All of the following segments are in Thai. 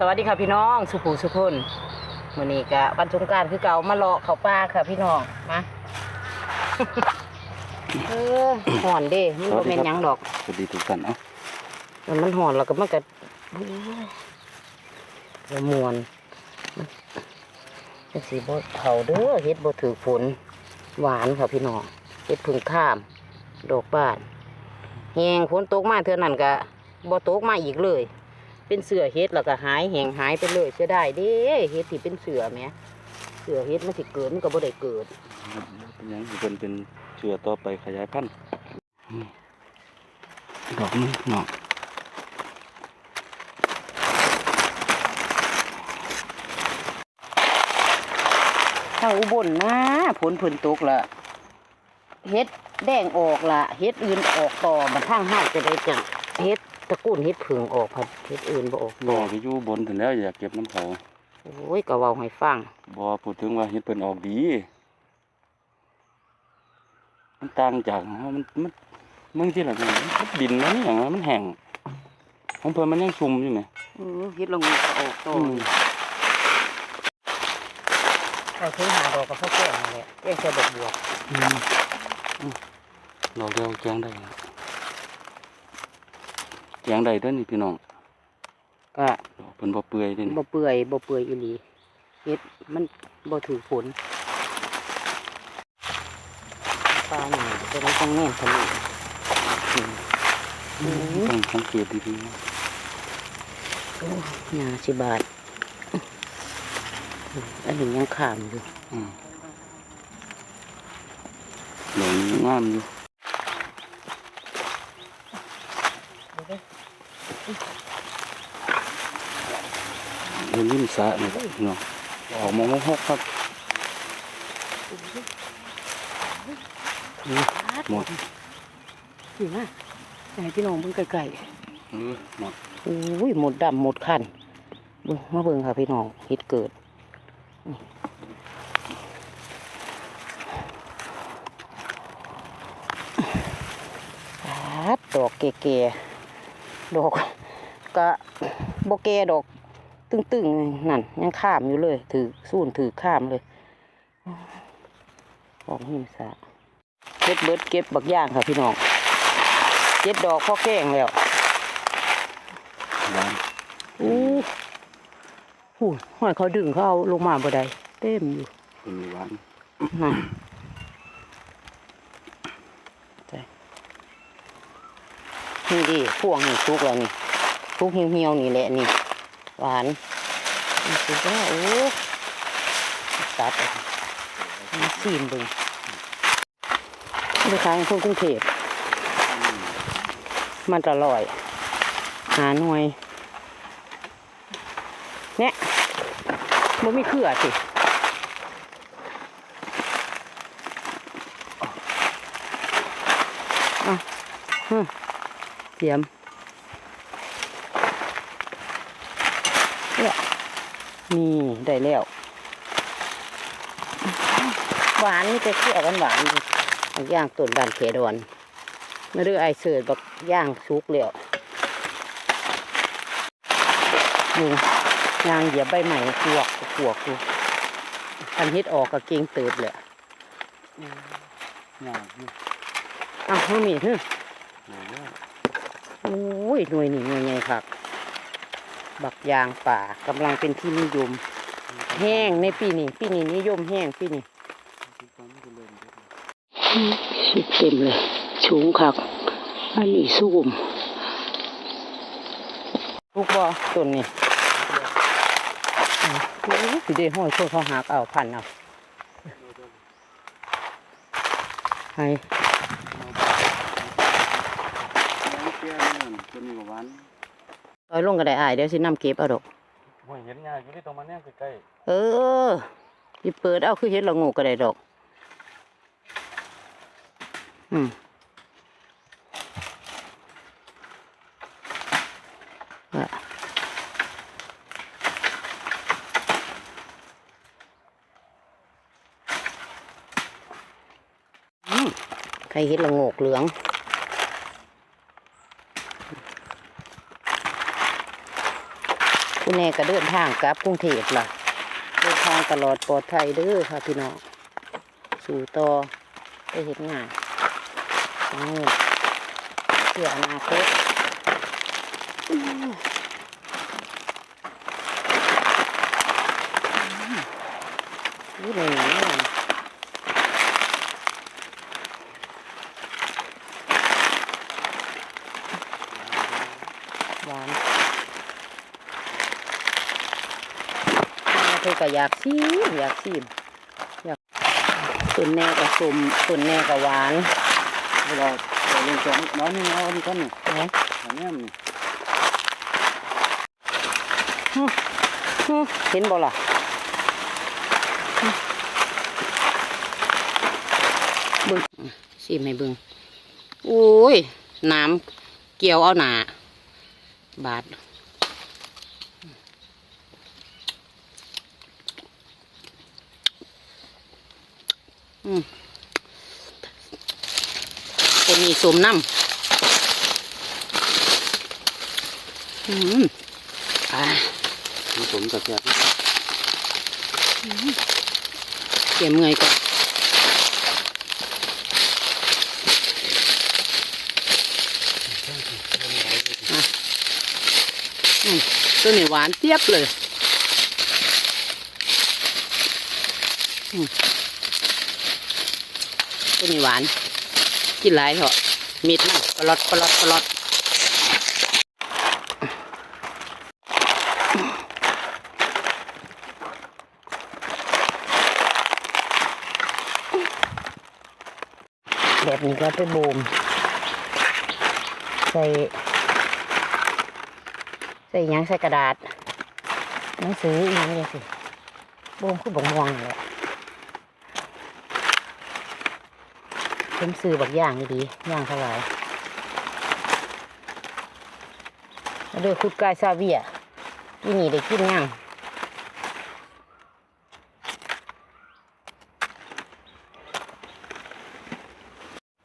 สวัสดีค่ะพี่น้องสุภูสุคนมื้อนี้ก็วันสงกรารคือเก่ามาเลาะเขาป่าค่ะพี่น้องมาเออห่อนเด้มันบ่แม่นหยังดอกสวัสดีทุกท่านเอ้ามันมันห่อนแล้วก็มันก็ละมวนจังสิบ่เฒ่าเด้อเฮ็ดบ่ถือฝนหวานค่ะพี่น้องเฮ็ดพึ่งข้าม ดอกบ้านแหงฝนตกมาเท่านั้นก็บ่ตกมาอีกเลย เป็นเสือเฮ็ดแล้วก็หายแหงหายไปเลยเสียดายเด้เฮ็ดที่เป็นเสือแหมเสือเฮ็ดมันสิเกิดมันก็บ่ได้เกิดเป็นหยังสิเป็นเป็นเชื้อต่อไปขยายพันธุ์นี่ดอกนึงเนาะถ้าอุบลนะผลผลตกละเฮ็ดแดงออกละเฮ็ดอื่นออกต่อมันทางห้าจะได้จังเฮ็ด ตระกูลเฮ็ดผึ่งออกพัดเฮ็ดอื่นบ่ออกบ่บ่ไปอยู่บนถึงแล้วอยากเก็บน้ำเขาโอ้ยก็เว้าให้ฟังบ่พูดถึงว่าเฮ็ดเพิ่นออกดี มันต่างจากเฮามันมันมึงที่ละมันมันดินมันอหย่างนั้นมันแห้งของเพิ่นมันยังชุ่มอยู่ไหมเออเฮ็ดลงมือก็ออกต่ออืมเอาถึงหาดอกก็เข้าแก่นั่นแหละแก่แค่ดอกบวกอืมอืมดอกเดียวแกงได้ นะแกงได้เด้อนี่พี่น้องก็ดอกเพิ่นบ่เปื่อยเด้นี่บ่เปื่อยบ่เปื่อยอีหลีเฮ็ดมันบ่ถือผลปลานี่จะได้ต้องแน่นทะลุอืมต้องสังเกตดีๆนะโอ้ยาสิบาทอันนี้ยังขามอยู่อืมดอกนี้งามอยู่ เดินยิ้มสะนี่พี่น้องออกมาหกๆครับนี่หมดนี่นะให้พี่น้องเบิ่งไกลเออหมดๆโอ้ยหมดดำหมดคันเบิ่งมาเบิ่งค่ะพี่น้องเฮ็ดเกิดนี่ปาดดอกแก่ๆดอกก็บ่แก่ดอก ตึงๆนั่นยังข้ามอยู่เลย ถือสูนถือข้ามเลยของหิมสาเก็บเบิดเก็บบักย่างค่ะพี่น้องเก็บดอกพ่อแกงแล้วหวานอู้หูหอยเขาดึงเขาเอาลงมาบ่ได้เต็มอยู่เป็นหวานนั่นใจนี่ดิพวงนี่ทุกแล้วนี่ทุกเหี่ยวๆนี่แหละนี่ หวานสุดแล้วโอ้ตัดออกมาซีมเบึงไปขายให้คนกรุงเทพมันจะอร่อย หาหน่วยเนี่ยมันมีเครือสิอะฮึเตรียมเนี่ย นี่ได้แล้วหวานนี่จะเคี่ยวกันหวานอยู่อันย่างต้นบานเขดอนมาดูไอเสิร์ตบอกย่างสุกแล้วนี่ย่างเหยียบใบใหม่ปวกปวกอยู่อันฮิตออกกับเกงเติบเลยงามอยู่อ้าวมันมีเฮ้ยหน่อยแล้วโอ้ยหน่วยนี่หน่วยใหญ่ครับ บักยางป่ากำลังเป็นที่นิยม แห้งในปีนี้ปีนี้นิยมแห้งปีนี้เต็มเลยสูงคัก อันนี้สูมลูกบอต้นนี้โอ้ยเดี๋ยวห้อยโคตรเขาหักเอาพันเอาให้แก่นั่นตัวนี้ก็หวาน ต่อยลงก็ได้อายเดี๋ยวสินำเก็บเอาดอกโอ้ยเห็นยากอยู่ที่ตรงมันเนี่ยใกล้เออสิเปิดเอาคือเฮ็ดละโงูก็ได้ดอก อืมอะอืมใครเฮ็ดละโงกเหลือง คุณแน่ก็เดินทางกลับกรุงเทพล่ะเดินทางตลอดปลอดภัยเด้อค่ะพี่น้องสู่ต่อไปเห็นงานนี่เสื่ออนาคตอื้อนี่เลยนี่เลยหวานแม่เธ อยากชิมอยากชิมอยากต้นแน่ก็สมต้นแน่ก็หวานเวลาเราเล่นจอน้อยนี่เอาอันนี้ก่อนนี่นะอันนี้นี่หึเห็นบ่ล่ะหึเบึงชิมให้บึงโอ้ยน้ำเกี่ยวเอาหนาบาด ตัวนี้สมน้ำอืมอ่าผสมกับแซ่บเก็บเงยก่อนอะอืมตัวนี้หวานเจี๊ยบเลย อืม ตัวนี้หวาน กินหลายเถอะมิดมันปลอดปลอดปลอดแบบนี้ก็ไปบูมใส่ใส่ยังใส่กระดาษหนังสืออีกอย่างนี้สิบูมคือบ่งวงนั่นแหละผมซื้อบักย่างดีย่างเท่าไหร่แล้วเด้อคุดกายซาเวียที่นี่ได้กินย่าง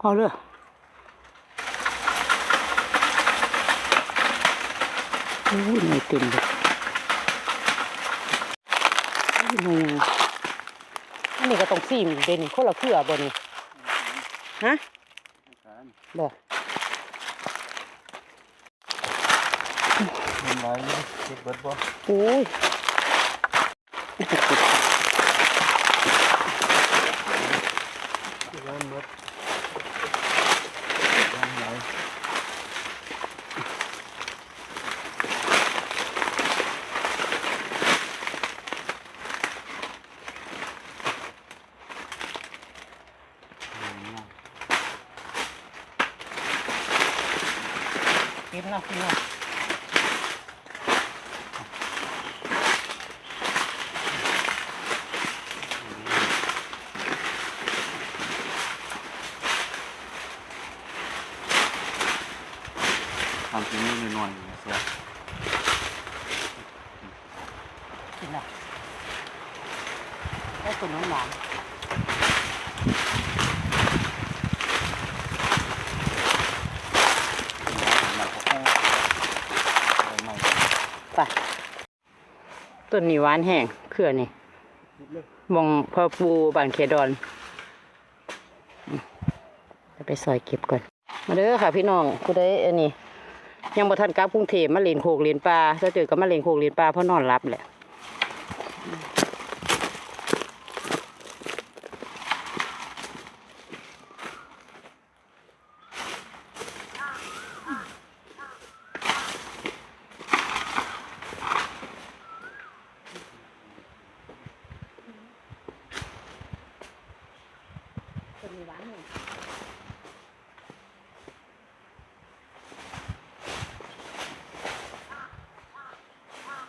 เอาเลยโอ้ยไม่เต็มเลยโอ้ยหน่อันนี้ก็ต้องซีมเดยวนี่คนละเครือบ่นี่ ฮะบ่มันหลายอยู่เก็บเบิดบ่โอ้ย ร้านเบิดร้านหลาย กินนะกินนะทำที่นี่หน่อยๆแซ่บกินนะได้ตัวน้องหวาน หนักกว่าแค่ใหม่ ไปต้นนี้หวานแห้งเครือนี่มองพอปูบานเคดอนจะไปซอยเก็บก่อน มาเด้อค่ะพี่น้องกูได้อันนี้ ยังบ่ทันกลับกรุงเทพมาเล่นโคกเล่นปลาถ้าเจอกับมาเล่นโคกเล่นปลาเพราะนอนรับแหละต้นนี้หวานแห้งเห็น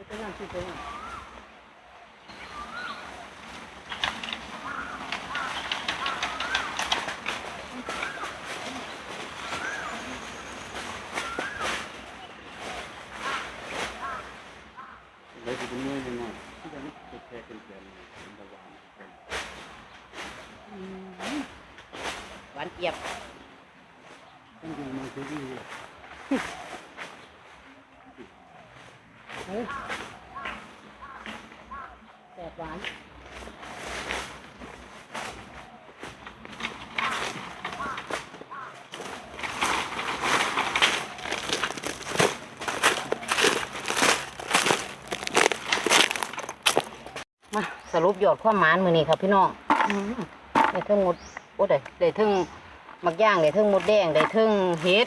ะวันหวานเจี๊ยบ ต้องดูมันคือดีเลยเฮ้ย แสบหวานมาสรุปยอดความหมานมือนี้ครับพี่น้องอืมได้เทิงหมดโอ้ได้ได้เทิงมักย่างได้เทิงหมดแดงได้เทิงเห็ด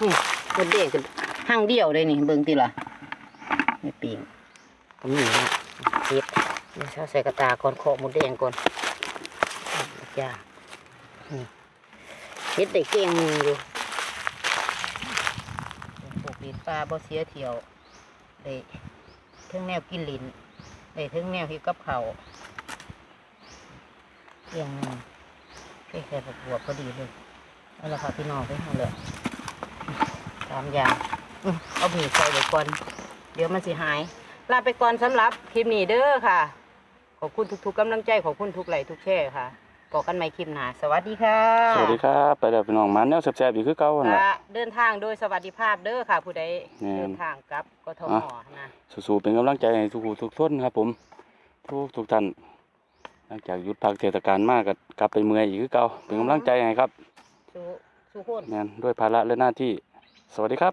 อืมหมดแดงกัน ห้างเดียวเลยนี่เบิ่งติล่ะไม่ปีงก็มีนะเห็ดเดี๋ยวเช้าใส่กระตาก่อนเคาะหมดแดงก่อนมักย่านี่เห็ดได้เก่งมืออยู่ปลูกดินปลาบ่เสียเที่ยวได้เทิงแนวกินลินได้เทิงแนวที่กับเขาวเอียงหนึงแค่แค่บวบพอดีเลยเอาละค่ะพี่น้องไปเอาเลยตามอย่าง เอาบีใส่ไว้ก่อน เดี๋ยวมันสิหาย ลาไปก่อนสำหรับคลิปนี้เด้อค่ะ ขอบคุณทุกๆกำลังใจ ขอบคุณทุกไลค์ทุกแชร์ค่ะบอกกันใหม่คลิปหน้าสวัสดีค่ะ สวัสดีครับ ไปเดี๋ยวพี่น้องมาแนวแซ่บๆอยู่คือเก่าหั่นล่ะค่ะเดินทางโดยสวัสดิภาพเด้อค่ะ ผู้ใดแม่นเดินทางกลับกทมนะสู้ๆเป็นกำลังใจให้ทุกผู้ทุกท่านครับ ผมทุกทุกท่านหลังจากหยุดพักเทศกาลมากก็กลับไปเมื่อยอีกคือเก่าเป็นกำลังใจให้ครับสู้สู้คนแม่นด้วยภาระและหน้าที่ สวัสดีครับ